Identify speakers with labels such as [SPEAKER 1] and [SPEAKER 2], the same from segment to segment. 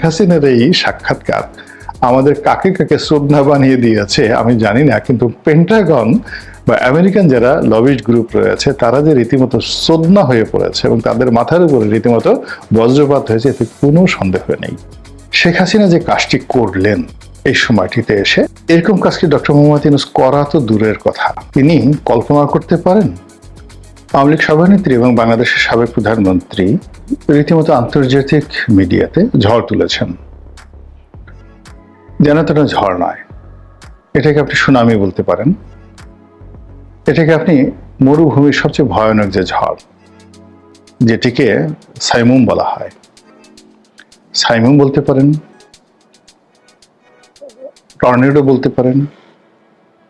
[SPEAKER 1] শেখ হাসিনার এই সাক্ষাৎকার আমাদের কাকে কাকে শ্রদ্ধা বানিয়ে দিয়েছে আমি জানি না, কিন্তু পেন্টাগন বা আমেরিকান যারা লবিস্ট গ্রুপ রয়েছে, তারা যে রীতিমতো শ্রদ্ধা হয়ে পড়েছে এবং তাদের মাথার উপরে রীতিমতো বজ্রপাত হয়েছে, এতে কোনো সন্দেহ নেই। শেখ হাসিনা যে কাজটি করলেন এই সময়টিতে এসে, এরকম কাজকে ডক্টর মোহাম্মদ ইউনুস করা তো দূরের কথা। তিনি কল্পনা করতে পারেন? আওয়ামী লীগ সভানেত্রী এবং বাংলাদেশের সাবেক প্রধানমন্ত্রী রীতিমতো আন্তর্জাতিক মিডিয়াতে ঝড় তুলেছেন। যেন তেন ঝড় নয়। এটাকে আপনি সুনামি বলতে পারেন। এটাকে আপনি মরুভূমির সবচেয়ে ভয়ানক যে ঝড়, যেটিকে সাইমুম বলা হয়। সাইমুম বলতে পারেন, টর্নেডো বলতে পারেন,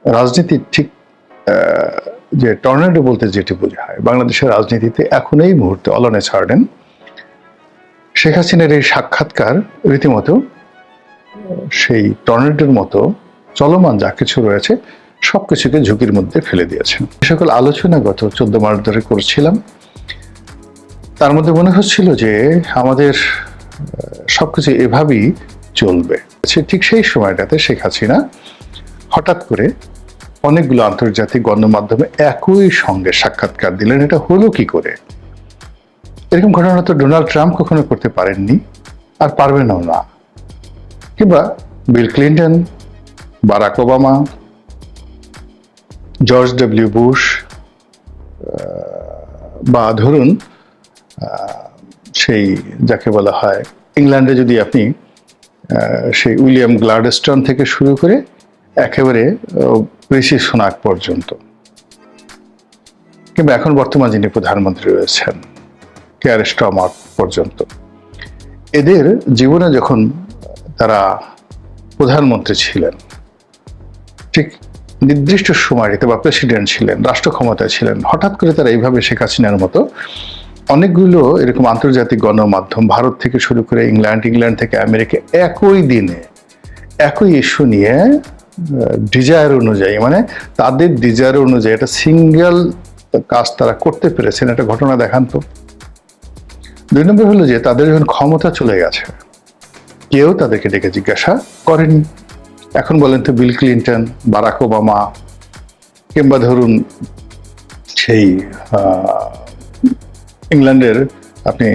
[SPEAKER 1] রাজনীতির ঠিক যে টর্নেডো বলতে যেটি বোঝা হয় বাংলাদেশের রাজনীতিতে এখন এই মুহূর্তে অলনে ছাড়েন শেখ হাসিনার এই সাক্ষাৎকার রীতিমতো সেই টর্নেডোর মতো চলমান যা কিছু রয়েছে সবকিছুকে ঝুঁকির মধ্যে ফেলে দিয়েছেন সকল আলোচনা গত চোদ্দ মাস ধরে করছিলাম। তার মধ্যে মনে হচ্ছিল যে আমাদের আহ, সবকিছু এভাবেই চলবে। ঠিক সেই সময়টাতে শেখ হাসিনা হঠাৎ করে অনেকগুলো আন্তর্জাতিক গণমাধ্যমে একই সঙ্গে সাক্ষাৎকার দিলেন। এটা হলো কি করে? এরকম ঘটনা তো ডোনাল্ড ট্রাম্প কখনো করতে পারেননি, আর পারবেনও না। কিংবা Bill Clinton, Barack Obama, George W Bush বা ধরুন সেই যাকে বলা হয়, ইংল্যান্ডে যদি আপনি সেই উইলিয়াম গ্লাডস্টন থেকে শুরু করে একেবারে ঋষি সোনাক পর্যন্ত। কিংবা এখন বর্তমান যিনি প্রধানমন্ত্রী রয়েছেন কেয়ার স্টমার পর্যন্ত। এদের জীবনে যখন তারা প্রধানমন্ত্রী ছিলেন, ঠিক নির্দিষ্ট সময়টিতে বা প্রেসিডেন্ট ছিলেন, রাষ্ট্র ক্ষমতায় ছিলেন, হঠাৎ করে তারা এইভাবে শেখ হাসিনার মতো অনেকগুলো এরকম আন্তর্জাতিক গণমাধ্যম, ভারত থেকে শুরু করে ইংল্যান্ড ইংল্যান্ড থেকে আমেরিকা, একই দিনে, একই ইস্যু নিয়ে ডিজায়ার অনুযায়ী মানে তাদের ডিজায়ার অনুযায়ী একটা সিঙ্গেল কাজ তারা করতে পেরেছেন, একটা ঘটনা দেখান তো। দুই নম্বর হলো যে, তাদের যখন ক্ষমতা চলে গেছে, কেউ তাদেরকে ডেকে জিজ্ঞাসা করেনি। এখন বলেন তো বিল ক্লিন্টন, বারাক ওবামা, কিংবা ধরুন সেই ইংল্যান্ডের আপনি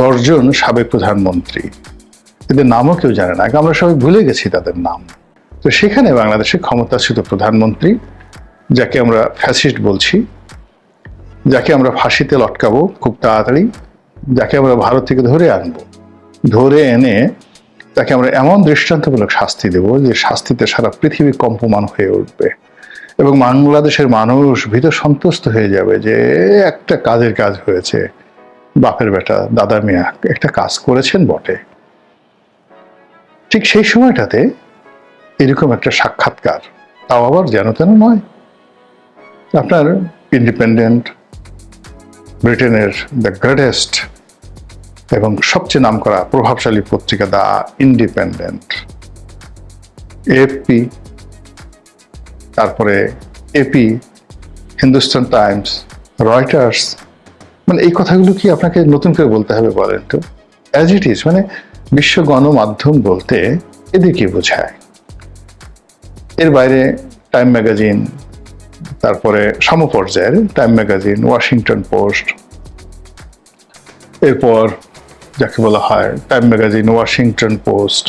[SPEAKER 1] দশজন সাবেক প্রধানমন্ত্রী। এদের নামও কেউ জানে না আমরা সবাই ভুলে গেছি তাদের নাম। তো সেখানে বাংলাদেশে ক্ষমতাচ্যুত প্রধানমন্ত্রী, যাকে আমরা ফ্যাসিস্ট বলছি, যাকে আমরা ফাঁসিতে লটকাবো খুব তাড়াতাড়ি, যাকে আমরা ভারত থেকে ধরে আনব, ধরে এনে তাকে আমরা এমন দৃষ্টান্তমূলক শাস্তি দেব যে শাস্তিতে সারা পৃথিবী কম্পমান হয়ে উঠবে এবং বাংলাদেশের মানুষ ভীত সন্তুষ্ট হয়ে যাবে যে একটা কাজের কাজ হয়েছে, বাপের বেটা, দাদা মিয়া, একটা কাজ করেছেন বটে। ঠিক সেই সময়টাতে এরকম একটা সাক্ষাৎকার। তাও আবার যেন তেন নয়। আপনার ইন্ডিপেন্ডেন্ট ব্রিটেনের দ্য গ্রেটেস্ট এবং সবচেয়ে নামকরা প্রভাবশালী পত্রিকা দ্য ইন্ডিপেন্ডেন্ট এএফপি তারপরে এপি হিন্দুস্তান টাইমস রয়টার্স মানে এই কথাগুলো কি আপনাকে নতুন করে বলতে হবে বলেন তো? অ্যাজ ইট ইজ মানে বিশ্ব গণমাধ্যম বলতে এদেরকে বোঝায়? এর বাইরে টাইম ম্যাগাজিন তারপরে সমপর্যায়ের টাইম ম্যাগাজিন ওয়াশিংটন পোস্ট এরপর যাকে বলা হয় টাইম ম্যাগাজিন ওয়াশিংটন পোস্ট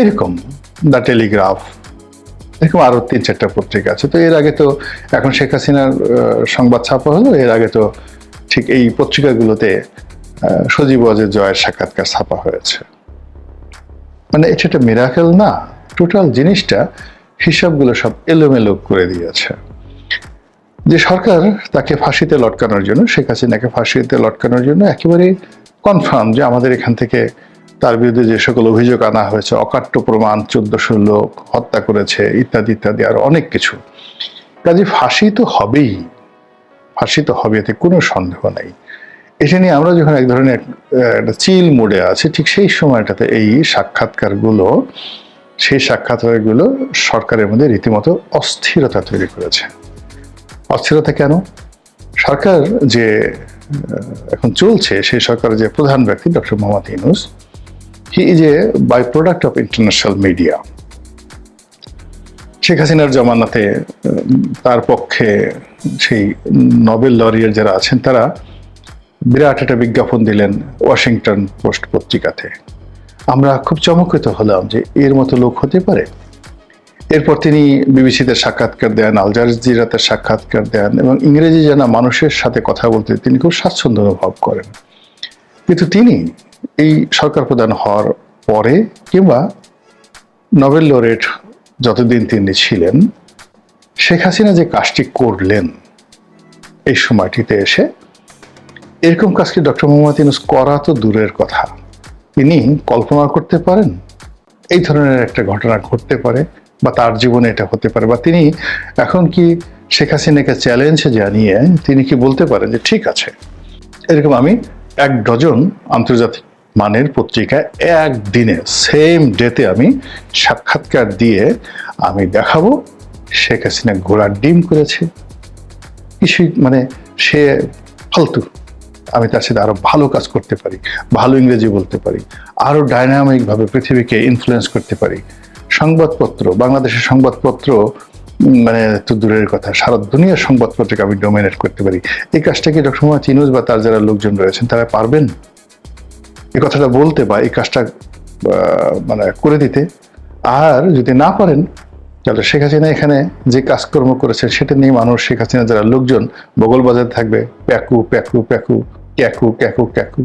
[SPEAKER 1] এরকম দ্য টেলিগ্রাফ এরকম আরও তিন চারটা পত্রিকা আছে। তো এর আগে তো এখন শেখ হাসিনার সংবাদ ছাপা হলো, এর আগে তো ঠিক এই পত্রিকাগুলোতে সজীব অজের জয়ের সাক্ষাৎকার ছাপা হয়েছে। মানে এটা একটা মিরাকেল না টোটাল জিনিসটা হিসাবগুলো সব এলোমেলো করে দিয়েছে। যে সরকার তাকে ফাঁসিতে লটকানোর জন্য, শেখ হাসিনাকে ফাঁসিতে লটকানোর জন্য একেবারে কনফার্ম যে আমাদের এখান থেকে তার বিরুদ্ধে যে সকল অভিযোগ আনা হয়েছে, অকাট্য প্রমাণ, চোদ্দশো লোক হত্যা করেছে, ইত্যাদি ইত্যাদি, আর অনেক কিছু। কাজে ফাঁসি তো হবেই। ফাঁসি তো হবে, এতে কোনো সন্দেহ নেই। এটা নিয়ে আমরা যখন এক ধরনের একটা চিল মোডে আছি, ঠিক সেই সময়টাতে এই সাক্ষাৎকারগুলো সেই সাক্ষাৎকারগুলো সরকারের মধ্যে রীতিমতো অস্থিরতা তৈরি করেছে। অস্থিরতা কেন? সরকার যে এখন চলছে, সেই সরকারের যে প্রধান ব্যক্তি, doctor Muhammad Yunus he is a by product of international media Sheikh হাসিনার জমানাতে তার পক্ষে সেই নোবেল লরিয়ার যারা আছেন, তারা বিরাট একটা বিজ্ঞাপন দিলেন ওয়াশিংটন পোস্ট পত্রিকাতে। আমরা খুব চমকিত হলাম যে এর মতো লোক হতে পারে। এরপর তিনি বিবিসিতে সাক্ষাৎকার দেন আল জাজিরাতে সাক্ষাৎকার দেন এবং ইংরেজি জানা মানুষের সাথে কথা বলতে তিনি খুব স্বাচ্ছন্দ্য অনুভব করেন। কিন্তু তিনি এই সরকার প্রধান হওয়ার পরে কিংবা নোবেল লরেট যতদিন তিনি ছিলেন, শেখ হাসিনা যে কাজটি করলেন এই সময়টিতে এসে, এরকম কাজকে ডক্টর মোহাম্মদ ইউনুস করা তো দূরের কথা। তিনি কল্পনা করতে পারেন? এই ধরনের একটা ঘটনা ঘটতে পারে বা তার জীবনে এটা হতে পারে বা তিনি এখন কি শেখ হাসিনাকে চ্যালেঞ্জ জানিয়ে তিনি কি বলতে পারেন যে ঠিক আছে? এরকম আমি এক ডজন আন্তর্জাতিক মানের পত্রিকায় একদিনে সেম ডেতে আমি সাক্ষাৎকার দিয়ে আমি দেখাবো, শেখ হাসিনা ঘোড়ার ডিম করেছে। কিছুই মানে সে ফালতু। আমি তার সাথে আরও ভালো কাজ করতে পারি, ভালো ইংরেজি বলতে পারি, আরও ডাইনামিক ভাবে পৃথিবীকে ইনফ্লুয়েন্স করতে পারি। সংবাদপত্র, বাংলাদেশের সংবাদপত্র মানে তো দূরের কথা, সারা দুনিয়ার সংবাদপত্রকে আমি ডোমিনেট করতে পারি। এই কাজটা কি ডক্টর মোহাম্মদ ইনুজ বা তার যারা লোকজন রয়েছেন, তারা পারবেন? এই কথাটা বলতে বা এই কাজটা মানে করে দিতে? আর যদি না পারেন তাহলে শেখ হাসিনা এখানে যে কাজকর্ম করেছেন, সেটা নিয়ে মানুষ শেখ হাসিনা যারা লোকজন, বগল বাজার থাকবে, প্যাকু প্যাকু প্যাকু, ক্যাকু ক্যাকু ক্যাকু।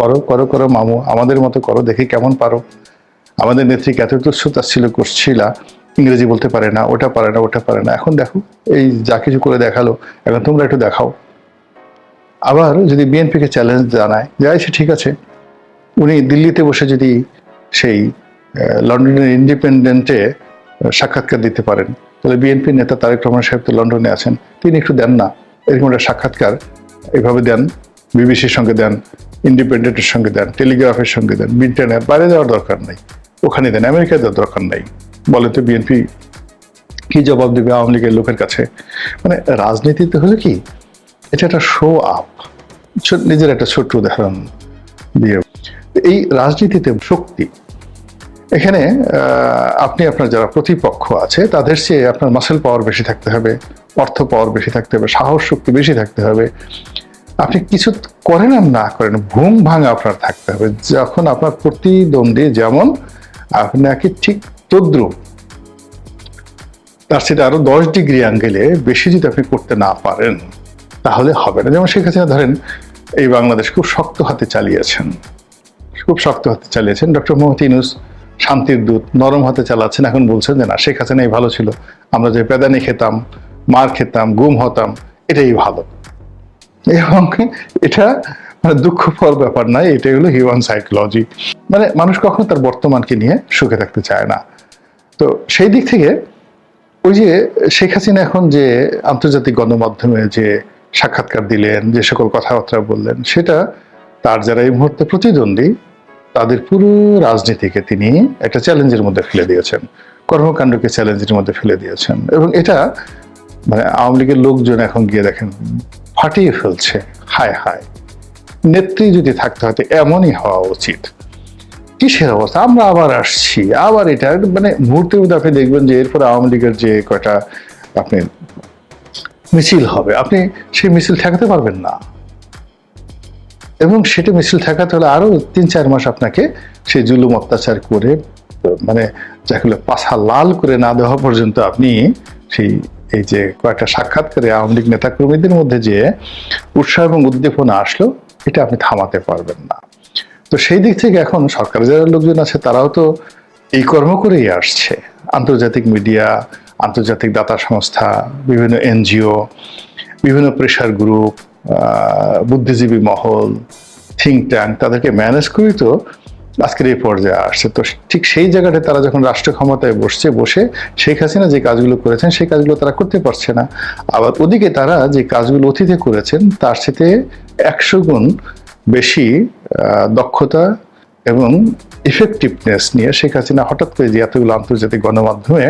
[SPEAKER 1] করো করো করো মামু, আমাদের মতো করো, দেখি কেমন পারো। আমাদের নেত্রী এত তুচ্ছতা ছিল করছিলা, ইংরেজি বলতে পারে না, ওটা পারে না, ওটা পারে না। এখন দেখো, এই যা কিছু করে দেখাল, এখন তোমরা একটু দেখাও। আবার যদি বিএনপিকে চ্যালেঞ্জ জানায়, যাই সে ঠিক আছে। উনি দিল্লিতে বসে যদি সেই লন্ডনের ইন্ডিপেন্ডেন্টে সাক্ষাৎকার দিতে পারেন। তাহলে বিএনপি নেতা তারেক রহমান সাহেব তো লন্ডনে আছেন, তিনি একটু দেন না। এরকম একটা সাক্ষাৎকার এভাবে দেন, বিবিসির সঙ্গে দেন, ইন্ডিপেন্ডেন্টের সঙ্গে দেন, টেলিগ্রাফের সঙ্গে দেন ব্রিটেনের বাইরে যাওয়ার দরকার নেই। ওখানে দেন, আমেরিকায় দেওয়ার দরকার নেই। বলে তো বিএনপি কি জবাব দেবে আওয়ামী লীগের লোকের কাছে? মানে রাজনীতিতে হলে কি? এটা একটা শো আপ নিজের একটা ছোট্ট উদাহরণ দিয়ে। এই রাজনীতিতে শক্তি এখানে আপনি আপনার যারা প্রতিপক্ষ আছে, তাদের চেয়ে আপনার মাসেল পাওয়ার বেশি থাকতে হবে, অর্থ পাওয়ার বেশি থাকতে হবে, সাহস শক্তি বেশি থাকতে হবে। আপনি কিছু করেন আর না করেন, ঘুম ভাঙা আপনার থাকতে হবে। যখন আপনার প্রতিদ্বন্দ্বী যেমন, আপনাকে ঠিক তদ্রুপ, তার সেটা আরও দশ ডিগ্রি অ্যাঙ্গেলে বেশি যদি আপনি করতে না পারেন, তাহলে হবে না। যেমন শেখ হাসিনা ধরেন, এই বাংলাদেশ খুব শক্ত হাতে চালিয়েছেন। খুব শক্ত হাতে চালিয়েছেন। ডক্টর মোহাম্মদ ইউনুস শান্তির দূত, নরম হাতে চালাচ্ছেন। এখন বলছেন যে, না, শেখ হাসিনাই ভালো ছিল। আমরা যে পেদানি খেতাম, মার খেতাম, গুম হতাম, এটাই ভালো। এবং এটা মানে দুঃখপর ব্যাপার নয়, এটাই হলো হিউম্যান সাইকোলজি মানে মানুষ কখনো তার বর্তমানকে নিয়ে সুখে থাকতে চায় না। তো সেই দিক থেকে ওই যে শেখ হাসিনা এখন যে আন্তর্জাতিক গণমাধ্যমে যে সাক্ষাৎকার দিলেন, যে সকল কথাবার্তা বললেন, সেটা তার যারা এই মুহূর্তে প্রতিদ্বন্দ্বী তাদের পুরো রাজনীতিকে তিনি একটা চ্যালেঞ্জের মধ্যে ফেলে দিয়েছেন। কর্মকাণ্ডকে চ্যালেঞ্জের মধ্যে ফেলে দিয়েছেন। এবং এটা মানে আওয়ামী লীগের লোকজন এখন গিয়ে দেখেন, ফাটিয়ে ফেলছে। হায় হায়। নেত্রী যদি থাকতে হয়তো এমনই হওয়া উচিত। কিসের অবস্থা? আমরা আবার আসছি। আবার এটা মানে মুহূর্তের মধ্যে আপনি দেখবেন যে এরপরে আওয়ামী লীগের যে কয়টা, আপনি মিছিল হবে। আপনি সেই মিছিল ঠেকাতে পারবেন না। এবং সেটা মিছিল ঠেকাতে হলে আরও তিন, চার মাস আপনাকে সেই জুলুম অত্যাচার করে মানে যাকে পাছা লাল করে না দেওয়া পর্যন্ত আপনি সেই, এই যে কয়েকটা সাক্ষাৎকারে আওয়ামী লীগ নেতাকর্মীদের মধ্যে যে উৎসাহ এবং উদ্দীপনা আসলো, এটা আপনি থামাতে পারবেন না। তো সেই দিক থেকে এখন সরকারের যারা লোকজন আছে, তারাও তো এই কর্ম করেই আসছে। আন্তর্জাতিক মিডিয়া, আন্তর্জাতিক দাতা সংস্থা, বিভিন্ন এনজিও, বিভিন্ন প্রেশার গ্রুপ বুদ্ধিজীবী মহল থিঙ্ক ট্যাঙ্ক তাদেরকে ম্যানেজ করেই তো আজকের এই পর্যায়ে আসছে। তো ঠিক সেই জায়গাটা তারা যখন রাষ্ট্র ক্ষমতায় বসছে, বসে শেখ হাসিনা যে কাজগুলো করেছেন, সেই কাজগুলো তারা করতে পারছে না। আবার ওদিকে তারা যে কাজগুলো অতীতে করেছেন, তার সাথে একশো গুণ বেশি দক্ষতা এবং ইফেক্টিভনেস নিয়ে শেখ হাসিনা হঠাৎ করে যে এতগুলো আন্তর্জাতিক গণমাধ্যমে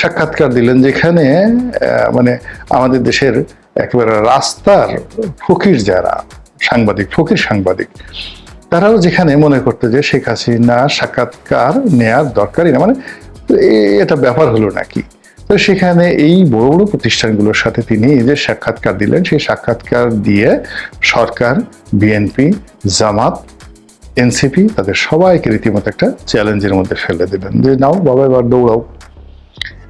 [SPEAKER 1] সাক্ষাৎকার দিলেন, যেখানে মানে আমাদের দেশের একেবারে রাস্তার ফকির যারা, সাংবাদিক, ফকির সাংবাদিক, তারাও যেখানে মনে করতো যে শেখ হাসিনা সাক্ষাৎকার নেয়ার দরকারই না। মানে এটা ব্যাপার হলো নাকি? তো সেখানে এই বড় বড় প্রতিষ্ঠানগুলোর সাথে তিনি যে সাক্ষাৎকার দিলেন, সেই সাক্ষাৎকার দিয়ে সরকার বিএনপি জামাত এনসিপি তাদের সবাইকে রীতিমতো একটা চ্যালেঞ্জের মধ্যে ফেলে দিলেন যে, নাও বাবা, এবার দৌড়াও।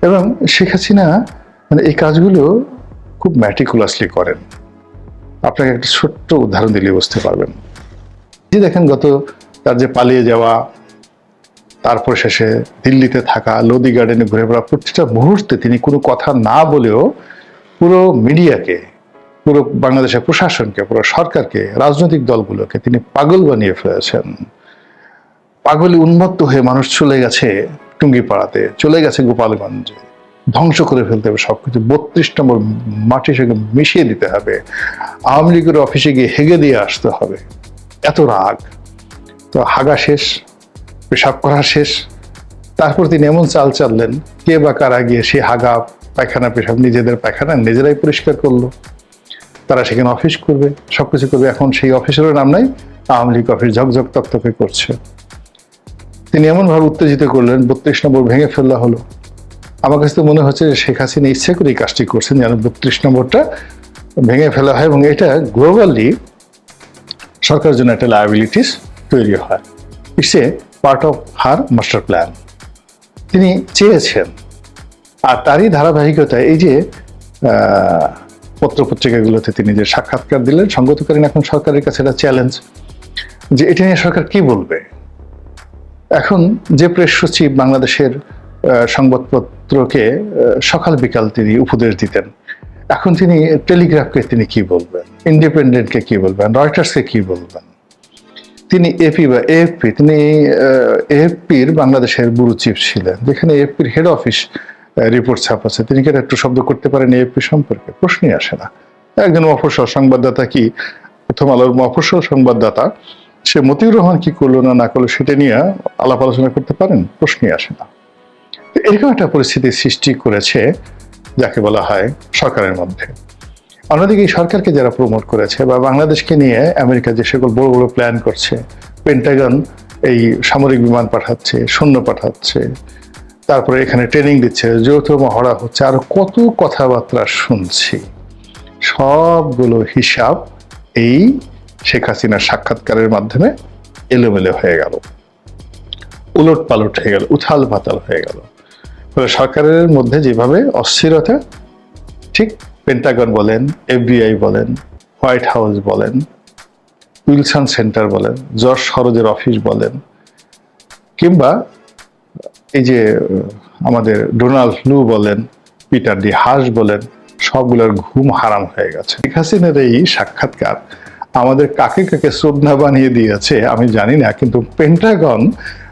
[SPEAKER 1] এবং শেখ হাসিনা মানে এই কাজগুলো খুব ম্যাটিকুলাসলি করেন। আপনাকে একটা ছোট্ট উদাহরণ দিলে বুঝতে পারবেন। যে দেখেন গত তার যে পালিয়ে যাওয়া, তারপর শেষে দিল্লিতে থাকা, লোদি গার্ডেনে ঘুরে বেড়া প্রতিটা মুহূর্তে তিনি কোনো কথা না বলেও পুরো মিডিয়াকে, পুরো বাংলাদেশের প্রশাসনকে, পুরো সরকারকে, রাজনৈতিক দলগুলোকে তিনি পাগল বানিয়ে ফেলেছেন। পাগলি উন্মত্ত হয়ে মানুষ চলে গেছে টুঙ্গিপাড়াতে, চলে গেছে গোপালগঞ্জে। ধ্বংস করে ফেলতে হবে সবকিছু। বত্রিশ নম্বর মাটির সঙ্গে মিশিয়ে দিতে হবে। আওয়ামী লীগের অফিসে গিয়ে হেগে দিয়ে আসতে হবে। এত রাগ। তো হাগা শেষ, পেশাব করা শেষ। তারপর তিনি এমন চাল চাললেন, কে বা কারা গিয়ে সে হাগা, পায়খানা, পেশাব নিজেদের পায়খানা নিজেরাই পরিষ্কার করল। তারা সেখানে অফিস করবে, সবকিছু করবে। এখন সেই অফিসেরও নাম নাই, আওয়ামী লীগ অফিস ঝকঝক তকতকে করছে। তিনি এমনভাবে উত্তেজিত করলেন, বত্রিশ নম্বর ভেঙে ফেললা হলো। আমার কাছে তো মনে হচ্ছে যে শেখ হাসিনা ইচ্ছে করে এই কাজটি করছেন, যেন বত্রিশ নম্বরটা ভেঙে ফেলা হয় এবং এটা গ্লোবালি সরকারের জন্য একটা লায়াবিলিটিস তৈরি হয়। It's a part of her master plan তিনি চেয়েছেন, আর তারই ধারাবাহিকতায় এই যে পত্রপত্রিকাগুলোতে তিনি যে সাক্ষাৎকার দিলেন, সঙ্গতকালীন এখন সরকারের কাছে একটা চ্যালেঞ্জ যে এটা নিয়ে সরকার কি বলবে? এখন যে প্রেস সচিব বাংলাদেশের সংবাদপত্রকে সকাল বিকাল তিনি উপদেশ দিতেন। এখন তিনি টেলিগ্রাফকে তিনি কি বলবেন? ইন্ডিপেন্ডেন্টকে কি বলবেন? রয়টার্সকে কি বলবেন? তিনি এপি বা এএফপি তিনি এএফপির বাংলাদেশের ব্যুরো চিফ ছিলেন। যেখানে এএফপির হেড অফিস রিপোর্ট ছাপাচ্ছে তিনি কি এটা একটু শব্দ করতে পারেন এএফপি সম্পর্কে? প্রশ্নই আসে না। একজন মফস্বল সংবাদদাতা কি? প্রথম আলোর মফস্বল সংবাদদাতা। সে মতিউর রহমান কি করল না না করল সেটা নিয়ে আলাপ আলোচনা করতে পারেন? প্রশ্নই আসে না। এরকম একটা পরিস্থিতির সৃষ্টি করেছে যাকে বলা হয় সরকারের মধ্যে। অন্যদিকে এই সরকারকে যারা প্রমোট করেছে বা বাংলাদেশকে নিয়ে আমেরিকা যে সকল বড় বড় প্ল্যান করছে পেন্টাগন এই সামরিক বিমান পাঠাচ্ছে, সৈন্য পাঠাচ্ছে, তারপরে এখানে ট্রেনিং দিচ্ছে, যৌথ মহড়া হচ্ছে, আর কত কথাবার্তা শুনছি। সবগুলো হিসাব এই শেখ হাসিনার সাক্ষাৎকারের মাধ্যমে এলোমেলো হয়ে গেল। উলট পালট হয়ে গেল উথাল পাতাল হয়ে গেল। সরকারের মধ্যে যেভাবে অস্থিরতা, ঠিক পেন্টাগন বলেন এফবিআই বলেন হোয়াইট হাউস বলেন উইলসন সেন্টার বলেন জর্জ সরোজের অফিস বলেন, কিংবা এই যে আমাদের ডোনাল্ড লু বলেন পিটার ডি হাস বলেন, সবগুলোর ঘুম হারাম হয়ে গেছে। শেখ হাসিনার এই সাক্ষাৎকার আমাদের কাকে কাকে শ্রদ্ধা বানিয়ে দিয়েছে আমি জানি না, কিন্তু পেন্টাগন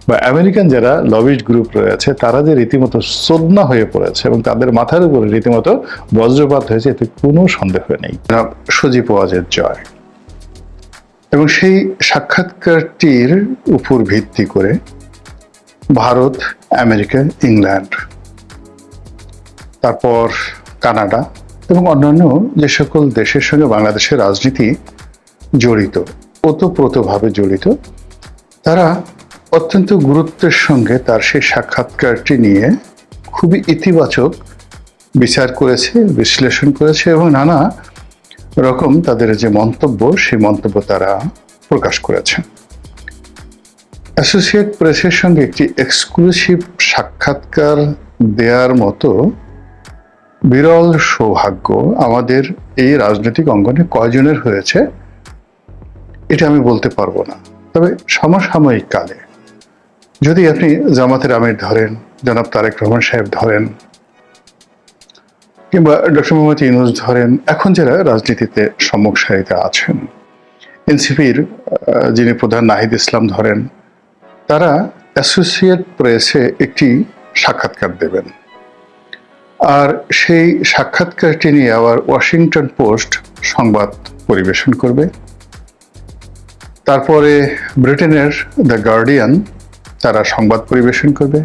[SPEAKER 1] বা আমেরিকান যারা লবিস্ট গ্রুপ রয়েছে, তারা যে রীতিমতো শ্রদ্ধা হয়ে পড়েছে এবং তাদের মাথার উপরে রীতিমতো বজ্রপাত হয়েছে, এতে কোনো সন্দেহ নেই। সজীব ওয়াজের জয়। এবং সেই সাক্ষাৎকারটির উপর ভিত্তি করে ভারত, আমেরিকা, ইংল্যান্ড, তারপর কানাডা এবং অন্যান্য যে সকল দেশের সঙ্গে বাংলাদেশের রাজনীতি জড়িত, ওতপ্রোতভাবে জড়িত, তারা অত্যন্ত গুরুত্বের সঙ্গে তার সেই সাক্ষাৎকারটি নিয়ে খুবই ইতিবাচক বিচার করেছে, বিশ্লেষণ করেছে এবং নানা রকম তাদের যে মন্তব্য, সেই মন্তব্য তারা প্রকাশ করেছে। অ্যাসোসিয়েট প্রেসের সঙ্গে একটি এক্সক্লুসিভ সাক্ষাৎকার দেওয়ার মতো বিরল সৌভাগ্য আমাদের এই রাজনৈতিক অঙ্গনে কয়জনের হয়েছে, এটা আমি বলতে পারব না। তবে সমসাময়িক কালে যদি আপনি জামাতের আমির ধরেন, জনাব তারেক রহমান সাহেব ধরেন, কিংবা ডক্টর মোহাম্মদ ইউনুস ধরেন, এখন যারা রাজনীতিতে সম্মুখ সারিতে আছেন, এনসিপির যিনি প্রধান নাহিদ ইসলাম ধরেন, তারা অ্যাসোসিয়েট প্রেসে একটি সাক্ষাৎকার দেবেন। আর সেই সাক্ষাৎকারটি নিয়ে আবার ওয়াশিংটন পোস্ট সংবাদ পরিবেশন করবে। তারপরে ব্রিটেনের দ্য গার্ডিয়ান তারা সংবাদ পরিবেশন করবে।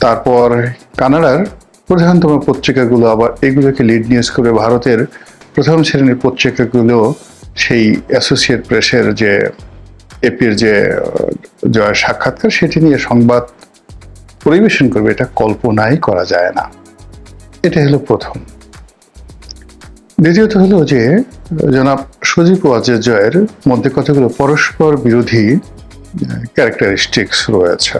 [SPEAKER 1] তারপর কানাডার প্রধানতম পত্রিকাগুলো আবার এগুলোকে লিড নিউজ করবে। ভারতের প্রথম শ্রেণির পত্রিকাগুলো সেই অ্যাসোসিয়েট প্রেসের যে এপির যে জয়ের সাক্ষাৎকার, সেটি নিয়ে সংবাদ পরিবেশন করবে। এটা কল্পনাই করা যায় না। এটা হলো প্রথম। দ্বিতীয়ত হলো যে, জনাব সজীব ওয়াজের জয়ের মধ্যে কতগুলো পরস্পর বিরোধী ক্যারেক্টারিস্টিক্স রয়েছে।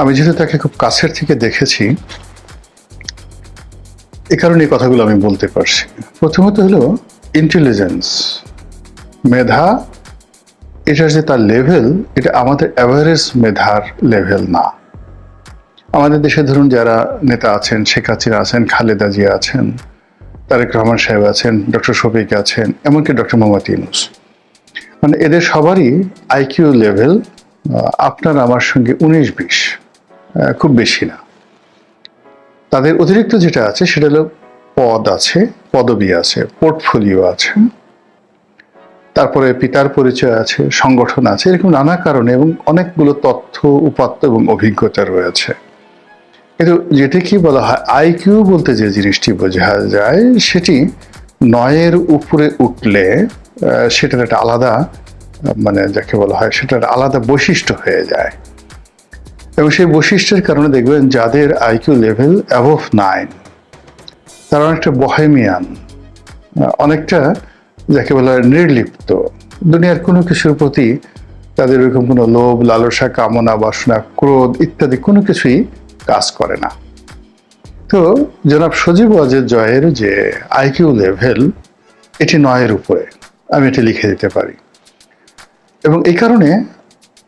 [SPEAKER 1] আমি যেহেতু তাকে খুব কাছের থেকে দেখেছি, এ কারণে এই কথাগুলো আমি বলতে পারছি। প্রথমত হলো ইন্টেলিজেন্স মেধা এটার যে তার লেভেল এটা আমাদের অ্যাভারেজ মেধার লেভেল না। আমাদের দেশে ধরুন যারা নেতা আছেন, শেখ হাসিনা আছেন, খালেদা জিয়া আছেন, তারেক রহমান সাহেব আছেন, ডক্টর শফিক আছেন, এমনকি ডক্টর মোহাম্মদ ইউনুস। মানে এদের সবারই আইকিউ লেভেল আপনার আমার সঙ্গে উনিশ বিশ খুব বেশি না। তাদের অতিরিক্ত যেটা আছে সেটা হলো পদ আছে, পদবি আছে, পোর্টফোলিও আছে তারপরে পিতার পরিচয় আছে, সংগঠন আছে, এরকম নানা কারণে এবং অনেকগুলো তথ্য, উপাত্ত এবং অভিজ্ঞতা রয়েছে। কিন্তু যেটা কি বলা হয় আইকিউ বলতে যে জিনিসটি বোঝা যায়, সেটি নয়ের উপরে উঠলে সেটার একটা আলাদা মানে যাকে বলা হয় সেটার আলাদা বৈশিষ্ট্য হয়ে যায়। এবং সেই বৈশিষ্ট্যের কারণে দেখবেন যাদের আইকিউ লেভেল অ্যাভভ নাইন তারা অনেকটা বহেমিয়ান অনেকটা যাকে বলা হয় নির্লিপ্ত। দুনিয়ার কোনো কিছুর প্রতি তাদের ওরকম কোনো লোভ, লালসা, কামনা, বাসনা, ক্রোধ ইত্যাদি কোনো কিছুই কাজ করে না। তো জনাব সজীব ওয়াজের জয়ের যে আইকিউ লেভেল, এটি নয়ের উপরে। আমি এটি লিখে দিতে পারি। এবং এই কারণে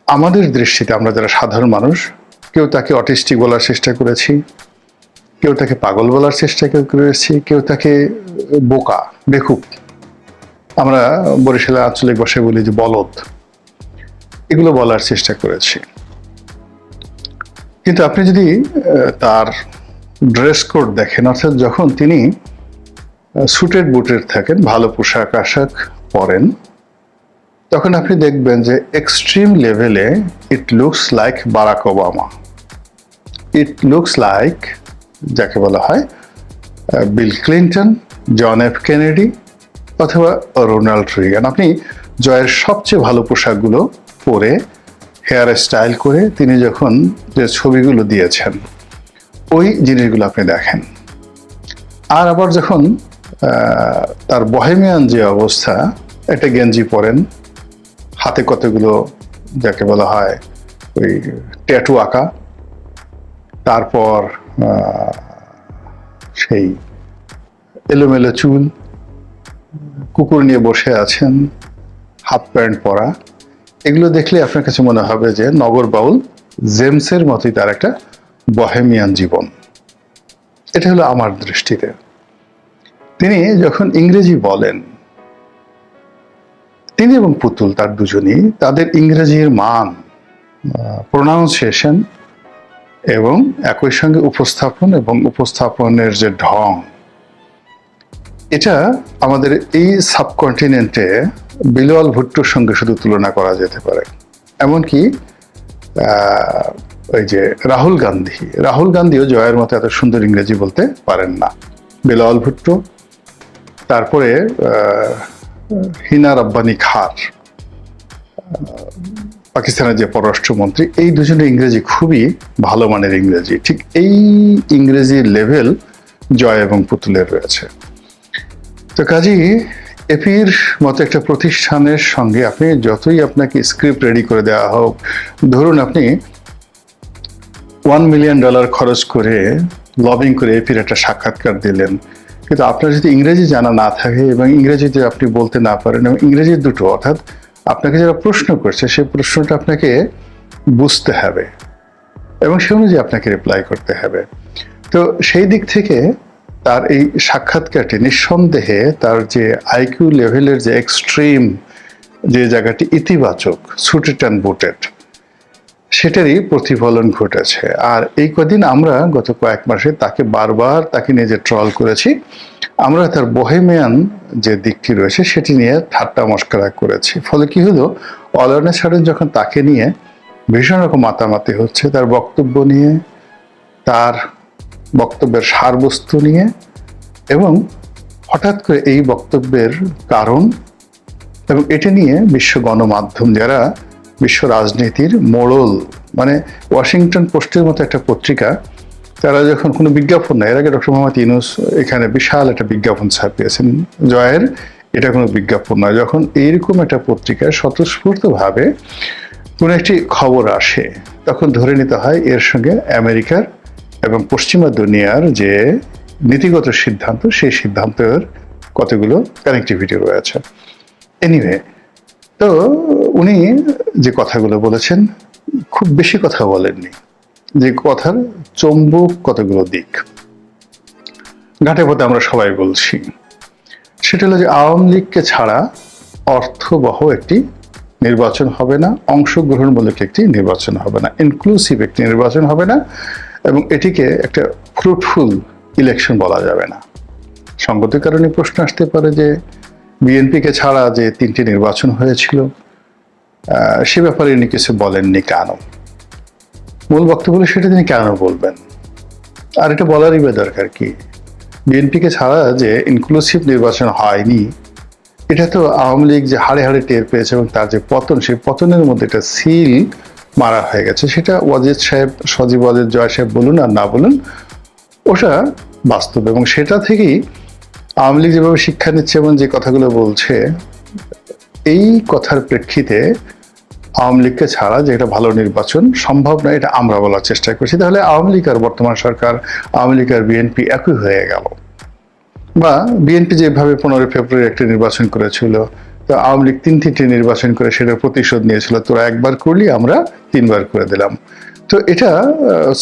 [SPEAKER 1] আমাদের দৃষ্টিতে আমরা যারা সাধারণ মানুষ, কেউ তাকে অটিস্টিক বলার চেষ্টা করেছি, কেউ তাকে পাগল বলার চেষ্টা করেছি, কেউ তাকে বোকা, বেকুব। আমরা বরিশালে আঞ্চলিক ভাষায় বলি যে বলদ। এগুলো বলার চেষ্টা করেছি। কিন্তু আপনি যদি তার ড্রেস কোড দেখেন, অর্থাৎ যখন তিনি সুটেড বুটের থাকেন, ভালো পোশাক, আশাক পরেন তখন আপনি দেখবেন যে এক্সট্রিম লেভেলে it looks like Barack Obama it looks like যাকে বলা হয় Bill Clinton John F Kennedy অথবা রোনাল্ড রিগান আপনি জয়ের সবচেয়ে ভালো পোশাকগুলো পরে হেয়ার স্টাইল করে তিনি যখন যে ছবিগুলো দিয়েছেন, ওই জিনিসগুলো আপনি দেখেন। আর আবার যখন তার বহেমিয়ান যে অবস্থা একটা গেঞ্জি পরেন। হাতে কতগুলো যাকে বলা হয় ওই ট্যাটু আঁকা। তারপর সেই এলোমেলো চুল, কুকুর নিয়ে বসে আছেন, হাফ প্যান্ট পরা। এগুলো দেখলে আপনার কাছে মনে হবে যে নগর বাউল জেমসের মতোই তার একটা বহেমিয়ান জীবন। এটা হলো আমার দৃষ্টিতে। তিনি যখন ইংরেজি বলেন তিনি এবং পুতুল তার দুজনই তাদের ইংরেজির মান প্রোনাউন্সিয়েশন এবং একই সঙ্গে উপস্থাপন এবং উপস্থাপনের যে ঢং, এটা আমাদের এই সাবকন্টিনেন্টে বিলোয়াল ভুট্টোর সঙ্গে শুধু তুলনা করা যেতে পারে। এমনকি ওই যে রাহুল গান্ধী, রাহুল গান্ধীও জয়ের মতো এত সুন্দর ইংরেজি বলতে পারেন না। বেলাওয়াল ভুট্টো, তারপরে হিনা রব্বানি খার, পাকিস্তানের যে পররাষ্ট্রমন্ত্রী, এই দুজনের ইংরেজি খুবই ভালো মানের ইংরেজি। ঠিক এই ইংরেজির লেভেল জয় এবং পুতুলের রয়েছে। তো কাজী এপির মতো একটা প্রতিষ্ঠানের সঙ্গে আপনি যতই আপনাকে স্ক্রিপ্ট রেডি করে দেওয়া হোক, ধরুন আপনি ওয়ান মিলিয়ন ডলার খরচ করে লবিং করে এপির একটা সাক্ষাৎকার দিলেন। কিন্তু আপনার যদি ইংরেজি জানা না থাকে এবং ইংরেজিতে আপনি বলতে না পারেন এবং ইংরেজি দুটো, অর্থাৎ আপনাকে যারা প্রশ্ন করছে সেই প্রশ্নটা আপনাকে বুঝতে হবে এবং সে অনুযায়ী আপনাকে রিপ্লাই করতে হবে। তো সেই দিক থেকে তার এই সাক্ষাৎকারটি নিঃসন্দেহে তার যে আইকিউ লেভেলের যে এক্সট্রিম যে জায়গাটি ইতিবাচক, সুটেড অ্যান্ড বুটেড সেটারই প্রতিফলন ঘটেছে। আর এই কদিন আমরা গত কয়েক মাসে তাকে বারবার তাকে নিয়ে যে ট্রল করেছি, আমরা তার বহেমিয়ান যে দিকটি রয়েছে সেটি নিয়ে ঠাট্টা মস্করা করেছি। ফলে কি হলো? অলয়নে সারেন যখন তাকে নিয়ে ভীষণ রকম মাতামাতি হচ্ছে, তার বক্তব্য নিয়ে, তার বক্তব্যের সারবস্তু নিয়ে এবং হঠাৎ করে এই বক্তব্যের কারণ এবং এটা নিয়ে বিশ্ব গণমাধ্যম যারা বিশ্ব রাজনীতির মোড়ল মানে ওয়াশিংটন পোস্টের মতো একটা পত্রিকা, তারা যখন কোনো বিজ্ঞাপন নেয়, এর আগে ডক্টর মোহাম্মদ ইউনুস এখানে বিশাল একটা বিজ্ঞাপন ছাপিয়েছেন। জয়ের এটা কোনো বিজ্ঞাপন নয়। যখন এইরকম একটা পত্রিকায় স্বতঃস্ফূর্তভাবে কোনো একটি খবর আসে, তখন ধরে নিতে হয় এর সঙ্গে আমেরিকার এবং পশ্চিমা দুনিয়ার যে নীতিগত সিদ্ধান্ত, সেই সিদ্ধান্তের কতগুলো কানেক্টিভিটি রয়েছে। এনিওয়ে তো উনি যে কথাগুলো বলেছেন, খুব বেশি কথা বলেননি। যে কথার চম্বুক কতগুলো দিক। ঘাটে পথে আমরা সবাই বলছি, সেটা হলো যে আওয়ামী লীগকে ছাড়া অর্থবহ একটি নির্বাচন হবে না, অংশগ্রহণমূলক একটি নির্বাচন হবে না ইনক্লুসিভ একটি নির্বাচন হবে না, এবং এটিকে একটা ফ্রুটফুল ইলেকশন বলা যাবে না। সঙ্গতির কারণে প্রশ্ন আসতে পারে যে বিএনপিকে ছাড়া যে তিনটি নির্বাচন হয়েছিল সে ব্যাপারে উনি কিছু বলেননি কেন? মূল বক্তব্য সেটা তিনি কেন বলবেন? আর এটা বলারই বা দরকার কি? বিএনপিকে ছাড়া যে ইনক্লুসিভ নির্বাচন হয়নি, এটা তো আওয়ামী লীগ যে হাড়ে হাড়ে টের পেয়েছে এবং তার যে পতন, সেই পতনের মধ্যে একটা সিল মারা হয়ে গেছে। সেটা ওয়াজিদ সাহেব, সজীব ওয়াজিদ, জয় সাহেব বলুন আর না বলুন, ওটা বাস্তব এবং সেটা থেকেই আওয়ামী যেভাবে শিক্ষা নিচ্ছে এবং যে কথাগুলো বলছে, এই কথার প্রেক্ষিতে আওয়ামী লীগকে ছাড়া যে এটা ভালো নির্বাচন সম্ভব নয়, এটা আমরা বলার চেষ্টা করছি। তাহলে আওয়ামী লীগ আর বর্তমান সরকার, আওয়ামী লীগ আর বিএনপি একই হয়ে গেল? বা বিএনপি যেভাবে পনেরোই ফেব্রুয়ারি একটা নির্বাচন করেছিল, তো আওয়ামী লীগ তিন তিনটি নির্বাচন করে সেটার প্রতিশোধ নিয়েছিল, তোরা একবার করলি, আমরা তিনবার করে দিলাম। তো এটা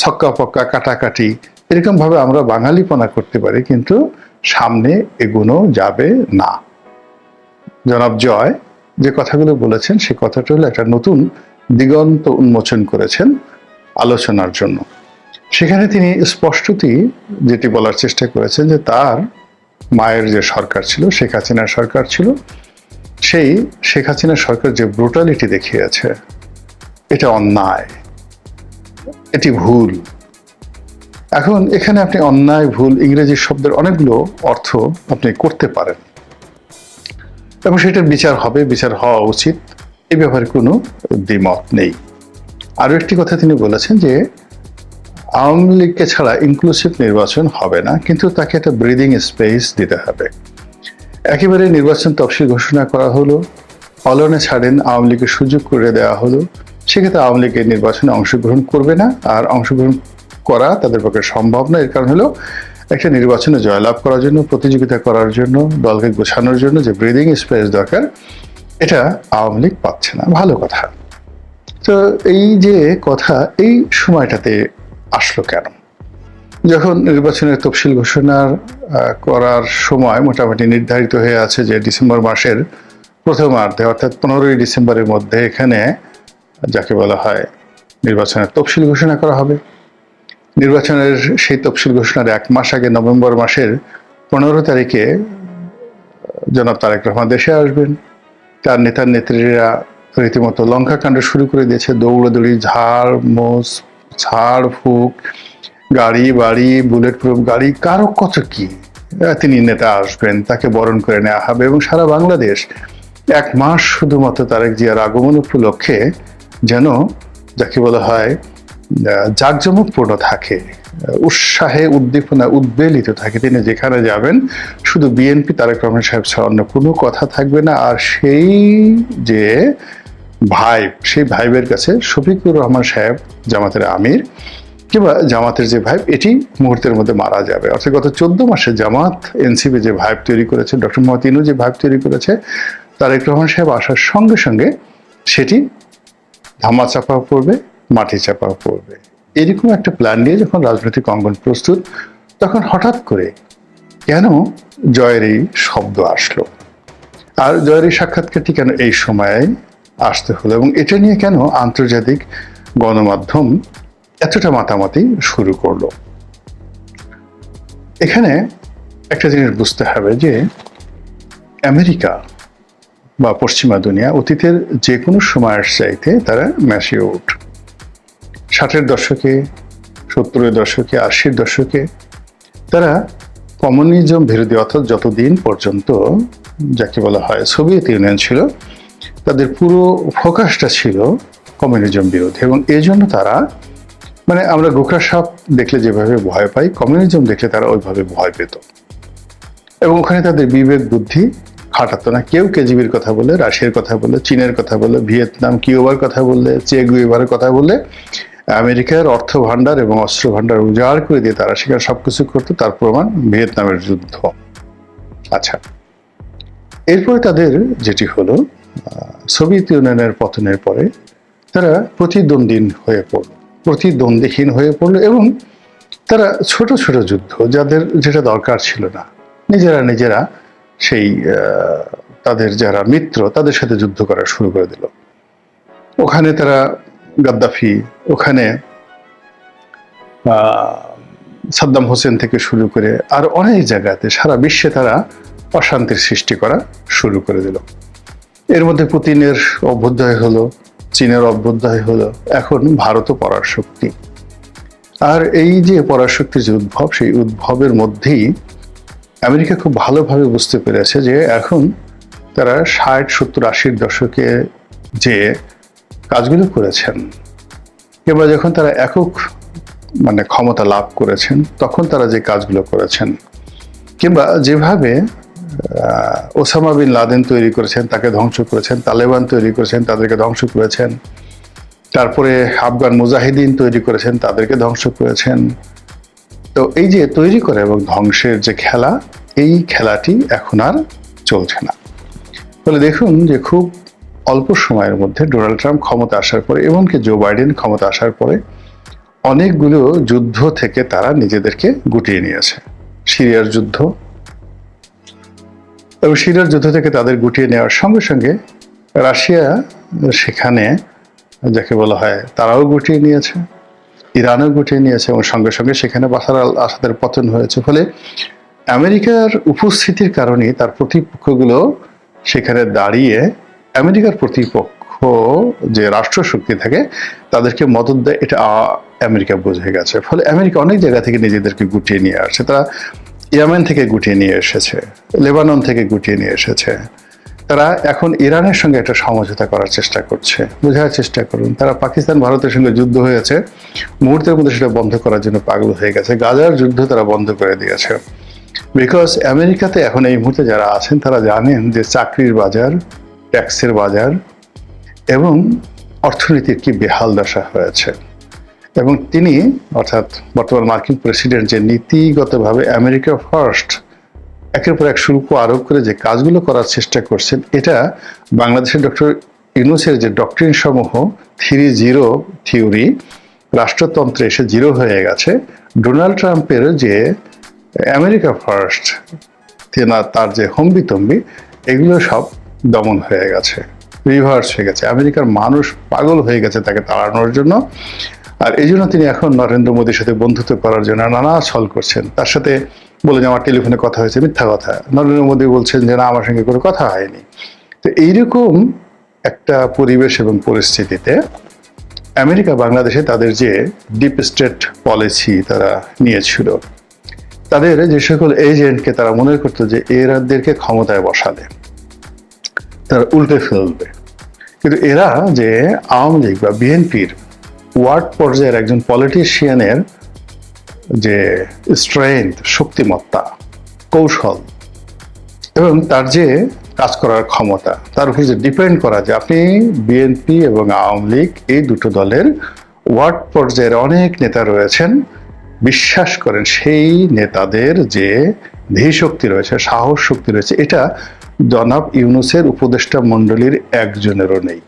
[SPEAKER 1] ছক্কা পক্কা কাটাকাটি এরকম ভাবে আমরা বাঙালিপনা করতে পারি, কিন্তু সামনে এগুনো যাবে না। জনাব জয় যে কথাগুলো বলেছেন, সে কথাটা হলো একটা নতুন দিগন্ত উন্মোচন করেছেন আলোচনার জন্য। সেখানে তিনি স্পষ্টতই যেটি বলার চেষ্টা করেছেন যে তার মায়ের যে সরকার ছিল, শেখ হাসিনার সরকার ছিল, সেই শেখ হাসিনার সরকার যে ব্রুটালিটি দেখিয়েছে, এটা অন্যায়, এটি ভুল। এখন এখানে আপনি অন্যায়, ভুল, ইংরেজি শব্দের অনেকগুলো অর্থ আপনি করতে পারেন। এবং সেটার বিচার হবে, বিচার হওয়া উচিত। এই ব্যাপারে কোনো দ্বিমত নেই। আরও একটি কথা তিনি বলেছেন যে, আওয়ামী লীগকে ছাড়া ইনক্লুসিভ নির্বাচন হবে না, কিন্তু তাকে একটা ব্রিদিং স্পেস দিতে হবে। একেবারে নির্বাচন তফসিল ঘোষণা করা হলো অলনে ছাড়েন আওয়ামী লীগের সুযোগ করে দেওয়া হলো। সেক্ষেত্রে আওয়ামী লীগের নির্বাচনে অংশগ্রহণ করবে না, আর অংশগ্রহণ করা তাদের পক্ষে সম্ভব না। এর কারণ হলো একটা নির্বাচনে জয়লাভ করার জন্য, প্রতিযোগিতা করার জন্য, দলকে গোছানোর জন্য যে ব্রিদিং স্পেস দরকার, এটা আওয়ামী লীগ পাচ্ছে না। ভালো কথা। তো এই যে কথা, এই সময়টাতে আসলো কেন? যখন নির্বাচনের তফসিল ঘোষণার করার সময় মোটামুটি নির্ধারিত হয়ে আছে যে ডিসেম্বর মাসের প্রথমার্ধে অর্থাৎ পনেরোই ডিসেম্বরের মধ্যে এখানে যাকে বলা হয় নির্বাচনের তফসিল ঘোষণা করা হবে। নির্বাচনের সেই তফসিল ঘোষণার এক মাস আগে নভেম্বর মাসের পনেরো তারিখে জনাব তারেক রহমান দেশে আসবেন। তার নেতার নেত্রীরা রীতিমতো লঙ্কাকাণ্ড শুরু করে দিয়েছে। দৌড়াদৌড়ি, ঝাড় মোস ঝাড় ফুক, গাড়ি, বাড়ি, বুলেট প্রুফ, গাড়ি, কারও কত কি তিনি নেতা আসবেন, তাকে বরণ করে নেওয়া হবে এবং সারা বাংলাদেশ এক মাস শুধুমাত্র তারেক জিয়ার আগমন উপলক্ষে যেন যাকে বলা হয় জাঁকজমকপূর্ণ থাকে উৎসাহে উদ্দীপনা উদ্বেলিত থাকে। তিনি যেখানে যাবেন, শুধু বিএনপি তারেক রহমান সাহেব ছাড়া অন্য কোনো কথা থাকবে না। আর সেই যে ভাইব, সেই ভাইবের কাছে শফিকুর রহমান সাহেব, জামাতের আমির কিংবা জামাতের যে ভাইব, এটি মুহূর্তের মধ্যে মারা যাবে। অর্থাৎ গত চোদ্দ মাসে জামাত, এনসিপি যে ভাইব তৈরি করেছে, ডক্টর মোহাম্মদ যে ভাইব তৈরি করেছে, তারেক রহমান সাহেব আসার সঙ্গে সঙ্গে সেটি ধামা চাপা পড়বে। মাটি চাপা পড়বে। এরকম একটা প্ল্যান নিয়ে যখন রাজনৈতিক অঙ্গন প্রস্তুত, তখন হঠাৎ করে কেন জয়ের এই শব্দ আসলো? আর জয়ের এই সাক্ষাৎকারটি কেন এই সময়ে আসতে হলো এবং এটা নিয়ে কেন আন্তর্জাতিক গণমাধ্যম এতটা মাতামাতি শুরু করল? এখানে একটা জিনিস বুঝতে হবে যে আমেরিকা বা পশ্চিমা দুনিয়া অতীতের যে কোনো সময়ের চাইতে তারা ম্যাচিউড ষাটের দশকে, সত্তরের দশকে, আশির দশকে তারা কমিউনিজম বিরোধী অর্থাৎ যতদিন পর্যন্ত যাকে বলা হয় সোভিয়েত ইউনিয়ন ছিল, তাদের পুরো ফোকাসটা ছিল কমিউনিজম বিরোধী এবং এই জন্য তারা মানে আমরা গোখরা সাপ দেখলে যেভাবে ভয় পাই, কমিউনিজম দেখলে তারা ওইভাবে ভয় পেত। এবং ওখানে তাদের বিবেক বুদ্ধি খাটাতো না। কেউ কেজিবির কথা বলে রাশিয়ার কথা বলে চীনের কথা বলে ভিয়েতনাম, কিউবার কথা বললে চে গুয়েভারের কথা বলে আমেরিকার অর্থ ভাণ্ডার এবং অস্ত্র ভাণ্ডার উজাড় করে দিয়ে তারা সেখানে সবকিছু করতো, তার প্রমাণ ভিয়েতনামের যুদ্ধ। আচ্ছা এরপরে তাদের যেটি হলো সোভিয়েত ইউনিয়নের পতনের পরে তারা প্রতিদ্বন্দ্বীন হয়ে পড়ল, প্রতিদ্বন্দ্বীহীন হয়ে পড়ল এবং তারা ছোট ছোট যুদ্ধ, যাদের যেটা দরকার ছিল না, নিজেরা নিজেরা সেই তাদের যারা মিত্র, তাদের সাথে যুদ্ধ করা শুরু করে দিল। ওখানে তারা গাদ্দাফি, ওখানে সাদ্দাম হোসেন থেকে শুরু করে আর অনেক জায়গাতে সারা বিশ্বে তারা অশান্তির সৃষ্টি করা শুরু করে দিল। এর মধ্যে পুতিনের অভ্যুদয় হলো, চীনের অভ্যুদয় হলো, এখন ভারতও পরাশক্তি আর এই যে পরাশক্তির যে উদ্ভব, সেই উদ্ভবের মধ্যেই আমেরিকা খুব ভালোভাবে বুঝতে পেরেছে যে এখন তারা ষাট, সত্তর, আশির দশকে যে কাজগুলো করেছেন। কিংবা যখন তারা একক মানে ক্ষমতা লাভ করেছেন, তখন তারা যে কাজগুলো করেছেন, কিংবা যেভাবে ওসামা বিন লাদেন তৈরি করেছেন, তাকে ধ্বংস করেছেন, তালেবান তৈরি করেছেন, তাদেরকে ধ্বংস করেছেন, তারপরে আফগান মুজাহিদিন তৈরি করেছেন, তাদেরকে ধ্বংস করেছেন। তো এই যে তৈরি করে এবং ধ্বংসের যে খেলা, এই খেলাটি এখন আর চলছে না। ফলে দেখুন যে খুব অল্প সময়ের মধ্যে ডোনাল্ড ট্রাম্প ক্ষমতা আসার পরে এমনকি জো বাইডেন ক্ষমতা আসার পরে অনেকগুলো যুদ্ধ থেকে তারা নিজেদেরকে গুটিয়ে নিয়েছে। সিরিয়ার যুদ্ধ। এবং সিরিয়ার যুদ্ধ থেকে তাদের গুটিয়ে নেওয়ার সঙ্গে সঙ্গে রাশিয়া সেখানে যাকে বলা হয় তারাও গুটিয়ে নিয়েছে, ইরানও গুটিয়ে নিয়েছে এবং সঙ্গে সঙ্গে সেখানে বাসার আল আসাদের পতন হয়েছে। ফলে আমেরিকার উপস্থিতির কারণে তার প্রতিপক্ষগুলো সেখানে দাঁড়িয়ে আমেরিকার প্রতিপক্ষ যে রাষ্ট্রশক্তি থাকে, তাদেরকে মদত দেয়, এটা আমেরিকা বুঝে গেছে। ফলে আমেরিকা অনেক জায়গা থেকে নিজেদেরকে গুটিয়ে নিয়ে আসছে। তারা ইয়ামেন থেকে গুটিয়ে নিয়ে এসেছে, লেবানন থেকে গুটিয়ে নিয়ে এসেছে। তারা এখন ইরানের সঙ্গে একটা সমঝোতা করার চেষ্টা করছে। বোঝার চেষ্টা করুন, তারা পাকিস্তান ভারতের সঙ্গে যুদ্ধ হয়েছে। মুহূর্তের মধ্যে সেটা বন্ধ করার জন্য পাগল হয়ে গেছে। গাজার যুদ্ধ তারা বন্ধ করে দিয়েছে। বিকজ আমেরিকাতে এখন এই মুহূর্তে যারা আছেন, তারা জানেন যে চাকরির বাজার ট্যাক্সের বাজার এবং অর্থনীতির কি বেহাল দশা হয়েছে। এবং তিনি অর্থাৎ বর্তমান মার্কিন প্রেসিডেন্ট যে নীতিগতভাবে আমেরিকা ফার্স্ট একের পর এক শুল্ক আরোপ করে যে কাজগুলো করার চেষ্টা করছেন, এটা বাংলাদেশের ডক্টর ইউনুসের যে ডক্টরিন সমূহ থ্রি জিরো থিওরি, রাষ্ট্রতন্ত্রে এসে জিরো হয়ে গেছে। ডোনাল্ড ট্রাম্পের যে আমেরিকা ফার্স্ট তার যে হম্বিতম্বি, এগুলো সব দমন হয়ে গেছে রিভার্স হয়ে গেছে। আমেরিকার মানুষ পাগল হয়ে গেছে তাকে তাড়ানোর জন্য। আর এই জন্য তিনি এখন নরেন্দ্র মোদীর সাথে বন্ধুত্ব করার জন্য নানা ছল করছেন। তার সাথে বলে যে, আমার টেলিফোনে কথা হয়েছে, মিথ্যা কথা। নরেন্দ্র মোদী বলছেন যে, না, আমার সঙ্গে কোনো কথা হয়নি। তো এইরকম একটা পরিবেশ এবং পরিস্থিতিতে আমেরিকা, বাংলাদেশে তাদের যে ডিপ স্টেট পলিসি তারা নিয়েছিল, তাদের যে সকল এজেন্টকে তারা মনে করতো যে এরাদেরকে ক্ষমতায় বসালে। তারা উল্টে ফেলবে। কিন্তু এরা যে আওয়ামী লীগ বা বিএনপির ওয়ার্ড পর্যায়ের একজন পলিটিশিয়ানের যে স্ট্রেংথ শক্তিমত্তা, কৌশল এবং তার যে কাজ করার ক্ষমতা, তার উপর যে ডিপেন্ড করা যে আপনি বিএনপি এবং আওয়ামী লীগ এই দুটো দলের ওয়ার্ড পর্যায়ের অনেক নেতা রয়েছেন, বিশ্বাস করেন সেই নেতাদের যে ধীশক্তি রয়েছে, সাহস শক্তি রয়েছে, এটা জনাব ইউনুসের উপদেষ্টা মণ্ডলীর একজনেরও নেই।